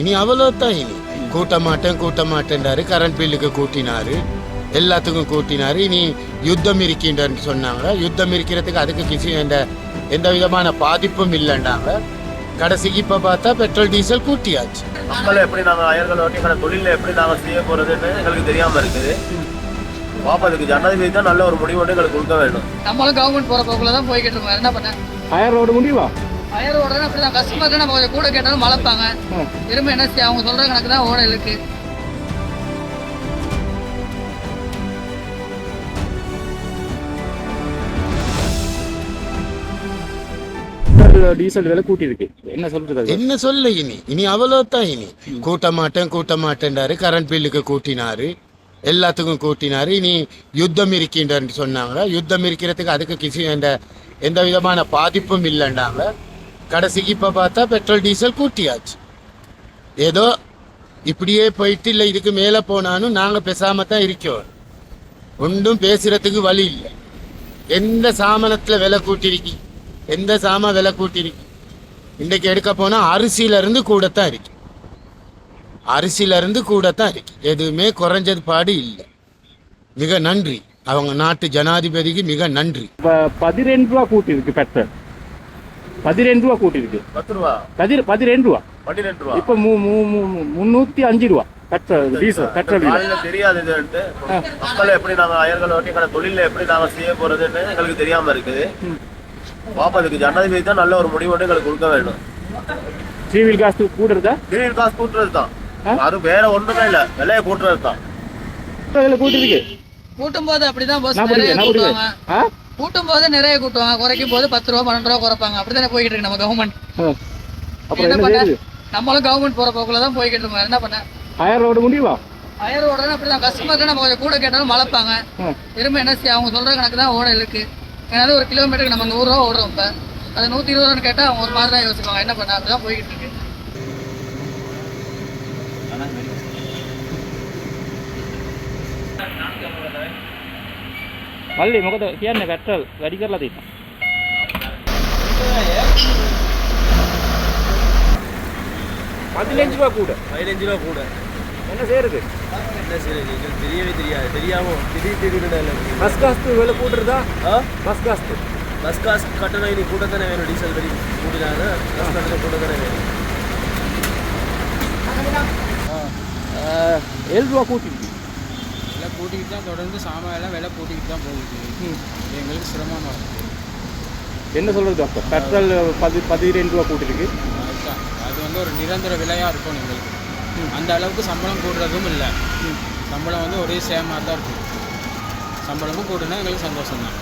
இனி அவ்வளோதான் இனி. கூட்ட மாட்டேன் கூட்ட மாட்டேன்றாரு கரண்ட் பில்லுக்கு கூட்டினாரு. எல்லாத்துக்கும் கூட்டினாரு. இனி யுத்தம் இருக்கின்றன்னு சொன்னாங்க. யுத்தம் இருக்கிறதுக்கு அதுக்கு கிசி எந்த எந்த விதமான பாதிப்பும் இல்லைன்னாங்க கடைசிக்கு இப்போ பார்த்தா பெட்ரோல் டீசல் கூட்டியாச்சு. மக்கள் எப்படி நாங்கள் அயர்கள் ஓட்டி எங்களை தொழிலில் எப்படி நாங்கள் செய்ய போகிறதுன்னு எங்களுக்கு தெரியாமல் இருக்குது. பாப்பா அதுக்கு ஜனாதிபதி தான் நல்ல ஒரு முடிவு எங்களுக்கு கொடுக்க வேண்டும். நம்மளும் கவர்மெண்ட் போற போக்குல தான் போய்கிட்டு இருக்கோம் என்ன பண்ண? ஹயர் ரோடு முடிவா? ஹயர் ஓடுறது அப்படிதான். கஸ்டமருக்கு நம்ம கொஞ்சம் கூட கேட்டாலும் மலைப்பாங்க திரும்ப என்ன செய்ய அவங்க சொல்ற கணக்கு தான் ஓட இருக்கு. டீசல் விலை கூட்டி இருக்கு என்ன சொல்றது? என்ன சொல்ல இனி? இனி அவ்வளோதான் இனி. கூட்ட மாட்டேன் கூட்ட மாட்டேன்றாரு கரண்ட் பில்லுக்கு கூட்டினாரு. எல்லாத்துக்கும் கூட்டினாரு. இனி யுத்தம் இருக்கின்றன்னு சொன்னாங்க. யுத்தம் இருக்கிறதுக்கு அதுக்கு கிசி எந்த எந்த விதமான பாதிப்பும் இல்லைன்னாங்க கடைசிக்கு இப்போ பார்த்தா பெட்ரோல் டீசல் கூட்டியாச்சு. ஏதோ இப்படியே போயிட்டு இல்லை இதுக்கு மேலே போனாலும் நாங்கள் பேசாமல் தான் இருக்கோம். ஒன்றும் பேசுகிறதுக்கு வழி இல்லை. எந்த சாமானத்தில் விலை கூட்டியிருக்கி எந்த சாமான் விலை கூட்டிருக்கு? இன்றைக்கு எடுக்க போனால் அரிசியிலேருந்து கூடத்தான் இருக்கு. அரிசியிலேருந்து கூடத்தான் இருக்கு. எதுவுமே குறைஞ்சது பாடு இல்லை. மிக நன்றி. அவங்க நாட்டு ஜனாதிபதிக்கு மிக நன்றி. பதினெண்டு ரூபா கூட்டி இருக்கு பெட்ரோல். பதிரெண்டு ரூபா கூட்டி இருக்கு பத்து ரூபா? பதிர் பதிரெண்டு ரூபா. பன்னிரெண்டு ரூபா? இப்ப மூ- மூ- மூ- முன்னூத்தி அஞ்சு ரூபா. Petrol diesel. காலையில் தெரியாது மக்கள் எப்படி நாங்கள் அயர்கள் ஓட்டி எங்களை தொழிலில் எப்படி நாங்கள் செய்ய போகிறதுன்னு எங்களுக்கு தெரியாமல் இருக்குது. பாப்பா அதுக்கு ஜனாதிபதி தான் நல்ல ஒரு முடிவு எங்களுக்கு கொடுக்க வேண்டும். சிவில் காசு கூடுறதா கிரீன் காசு கூட்டுறது தான்? அது வேற ஒன்றுமே இல்லை. விலையை கூட்டுறது தான். விலை கூட்டி இருக்கு கூட்டும் போது அப்படிதான் கூட்டும் போது நிறைய கூட்டுவாங்க. குறைக்கும் போது பத்து ரூபா பன்னெண்டு ரூபா குறைப்பாங்க. அப்படித்தானே போய்கிட்டு இருக்கு நம்ம கவர்மெண்ட் என்ன பண்ண? நம்மளும் கவர்மெண்ட் போற போக்குல தான் போய்கிட்டு இருக்கோம். என்ன பண்ண? ஹயர் ரோடு முடிவா ஹயர் ஓடுறது அப்படிதான். கஸ்டமருக்கு நம்ம கொஞ்சம் கூட கேட்டாலும் மலைப்பாங்க. திரும்ப என்ன செய்ய? அவங்க சொல்ற கணக்கு தான் ஓட இருக்கு. ஏன்னா ஒரு கிலோமீட்டருக்கு நம்ம நூறு ரூபா ஓடுறோம் இப்ப. அது நூத்தி இருபது ரூபான்னு கேட்டா அவங்க ஒரு மாதிரி தான் யோசிப்பாங்க. என்ன பண்ண? அப்படிதான் போய்கிட்டு இருக்கு. මල්ලි මොකද කියන්න පැට්‍රල් වැඩි කරලා තින්න பதினஞ்சு ரூபா கூட பதினஞ்சு ரூபா கூட என்ன செய்யறது என்ன செய்யறது தெரியவே தெரியாது தெரியாம திடீர் திடீர்னு பஸ் காஸ்து விலை கூட்டுறதா ஆ பஸ் காஸ்து பஸ் காசு கட்டணம் இனி கூட தானே வேணும் டீசல் வெடி கூட்டினாங்க பஸ் கட்டணம் கூட தானே வேணும் ஏழு ரூபா கூட்டிருக்கு விலை கூட்டிக்கிட்டு தான் தொடர்ந்து சாமான் எல்லாம் விலை கூட்டிக்கிட்டு தான் போகுது. இது எங்களுக்கு சிரமமாக இருக்குது என்ன சொல்றது டாக்டர் பெட்ரோல் பதி பதிரெண்டு ரூபா கூட்டிருக்கு அதுதான். அது வந்து ஒரு நிரந்தர விலையாக இருக்கும் எங்களுக்கு. அந்த அளவுக்கு சம்பளம் கூடுறதும் இல்லை. சம்பளம் வந்து ஒரே சேமாக தான் இருக்குது சம்பளமும் கூடுனா எங்களுக்கு சந்தோஷம் தான்